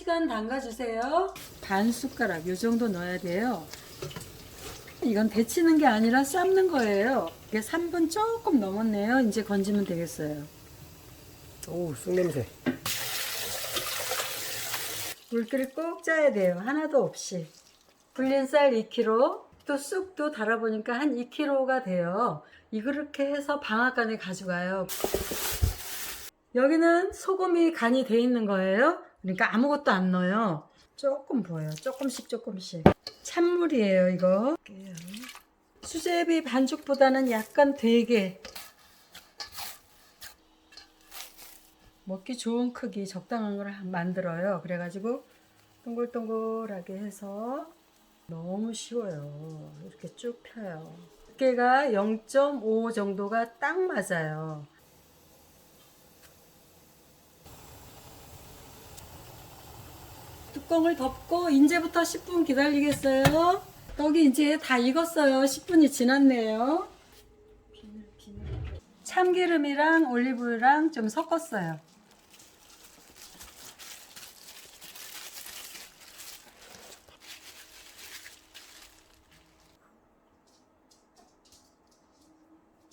3시간 담가주세요. 반 숟가락 요 정도 넣어야 돼요. 이건 데치는 게 아니라 삶는 거예요. 이게 3분 조금 넘었네요. 이제 건지면 되겠어요. 오우 쑥냄새 물기를 꼭 짜야 돼요. 하나도 없이. 불린 쌀 2kg, 또 쑥도 달아보니까 한 2kg가 돼요. 이렇게 해서 방앗간에 가져가요. 여기는 소금이 간이 돼 있는 거예요. 그러니까 아무것도 안 넣어요. 조금 부어요. 조금씩 조금씩. 찬물이에요, 이거. 수제비 반죽보다는 약간 되게 먹기 좋은 크기 적당한 걸 만들어요. 그래가지고 동글동글하게 해서 너무 쉬워요. 이렇게 쭉 펴요. 두께가 0.5 정도가 딱 맞아요. 뚜껑을 덮고 이제부터 10분 기다리겠어요. 떡이 이제 다 익었어요. 10분이 지났네요. 참기름이랑 올리브유랑 좀 섞었어요.